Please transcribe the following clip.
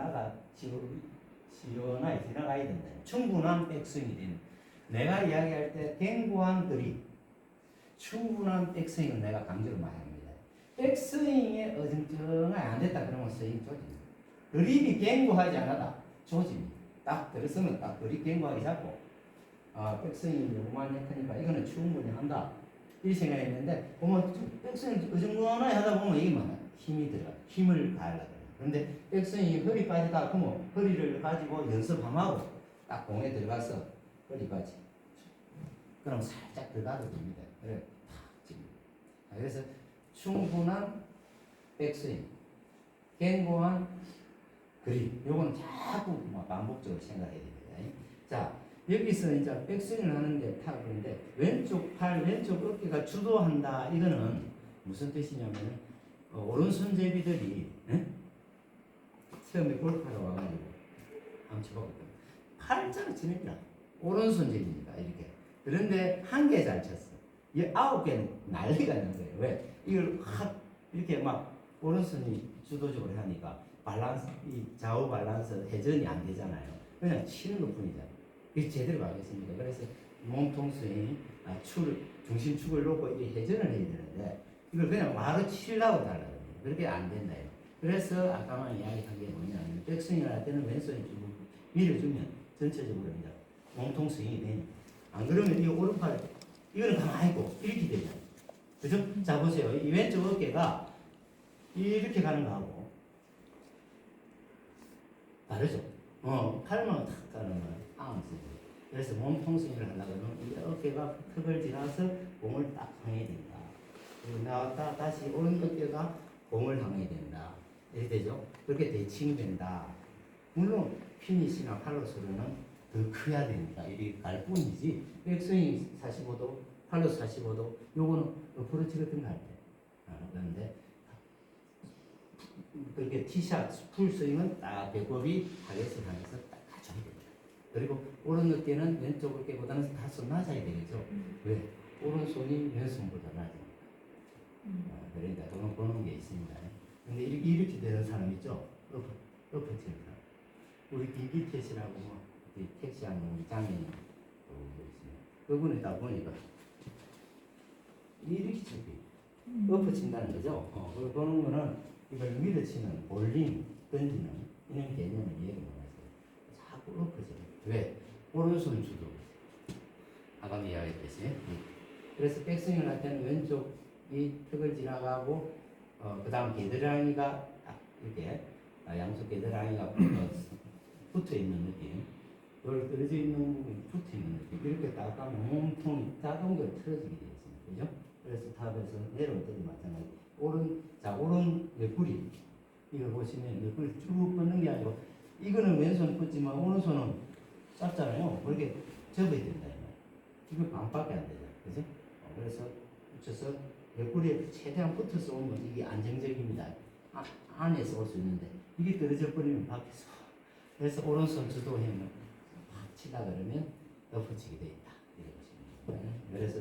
지나가 지- 시원하게 지나가야 된다. 충분한 백스윙이 된. 내가 이야기할 때 갱고한 그립, 충분한 백스윙은 내가 강조를 많이 합니다. 백스윙에 어정쩡하게 안 됐다 그러면 스윙 조집니다. 그립이 갱고하지 않았다 조집니다. 딱 들었으면 딱 그립 갱고하게 잡고 아 백스윙이 요구만 했으니까 이거는 충분히 한다. 이 생각했는데 보면 좀 백스윙 어정쩡하게 하다 보면 이게 막 힘이 들어가 힘을 가하려고 그런데 백스윙이 허리 빠지다 그러면 허리를 가지고 연습하고 딱 공에 들어가서 허리까지 그럼 살짝 들어가도 됩니다. 그래 탁 지금 자, 그래서 충분한 백스윙 견고한 그립 요건 자꾸 막 반복적으로 생각해야 됩니다. 자 여기서 이제 백스윙을 하는데 탁 그런데 왼쪽 팔 왼쪽 어깨가 주도한다 이거는 무슨 뜻이냐면 어, 오른손잡이들이 예? 처음에 골프하러 와가지고 한번 쳐봤거든요. 팔자로 치는 게 오른손잡이니까 이렇게. 그런데 한 개 잘 쳤어. 이 아홉 개는 난리가 난 거예요. 왜? 이걸 확 이렇게 막 오른손이 주도적으로 하니까 밸런스, 이 좌우 밸런스 회전이 안 되잖아요. 그냥 치는 것 뿐이잖아요. 이게 제대로 가겠습니다. 그래서 몸통 스윙, 아, 축을, 중심축을 놓고 이 회전을 해야 되는데 이걸 그냥 바로 치려고 달라고 그렇게 안 된다 요. 그래서 아까만 이야기한 게 뭐냐면 백스윙을 할 때는 왼손이 좀 밀어주면 전체적으로 이제 몸통 스윙이 되니까 안 그러면 이 오른팔 이거는 가만히 있고 이렇게 되잖아요. 그죠? 자 보세요. 이 왼쪽 어깨가 이렇게 가는 거하고 다르죠? 어, 팔만 탁 가는 거야. 아무 쓰고. 그래서 몸통 스윙을 하려고 그러면 이 어깨가 턱을 지나서 공을 딱 향해야 된다. 그리고 나왔다 다시 오른 어깨가 공을 향해야 된다. 이렇게 되죠? 그렇게 대칭된다. 물론 피니시나 팔로스로는 더 커야 됩니다. 이렇게 갈 뿐이지 백스윙 45도, 팔로스 45도 요거는 어프로치 같은 거할 때. 아, 그런데 그렇게 티샷, 풀스윙은 딱 배꼽이 타겟을 향해서 딱 갖춰야 됩니다. 그리고 오른 어깨는 왼쪽 어깨보다는 다소 낮아야 되겠죠. 왜? 오른손이 왼손보다 낮아요. 아, 그러니까 그런 그런 게 있습니다. 근데 이렇게, 되는 사람 있죠? 엎어, 엎어치는 사람. 우리 김기태씨라고 뭐, 이 택시하는 우리 장애인 또 있습니다. 그분이 딱 보니까 이렇게 쳐요. 엎어친다는 거죠. 어, 그 보는 거는 이걸 밀어치는, 볼링, 던지는 이런 개념을 이해를 못하세요. 자꾸 엎어져요. 왜? 오른손 주도. 아까 이야기했듯이. 음. 그래서 백스윙을 할 때는 왼쪽 이 턱을 지나가고 어, 그 다음 겨드랑이가 딱 이렇게 아, 양쪽 겨드랑이가 붙어 있는 느낌. 여기 떨어져 있는 부분이 붙어 있는 느낌. 이렇게 딱 가면 몸통이 자동적으로 틀어지게 되어 있습니다. 그죠? 그래서 탑에서 내려올 때도 마찬가지. 오른 자 오른 옆구리 이걸 보시면 옆구리 쭉 뻗는 게 아니고 이거는 왼손 뻗지만 오른손은 짧잖아요. 그렇게 접어야 된다. 이거. 반밖에 안 되죠 그죠? 어, 그래서 붙여서 옆구리에 최대한 붙어서 오면 이게 안정적입니다. 아, 안에서 올 수 있는데 이게 떨어져 버리면 밖에서 그래서 오른손 주도 힘을 팍 치다 그러면 엎어지게 돼 있다. 이렇게 보시면 됩니다. 그래서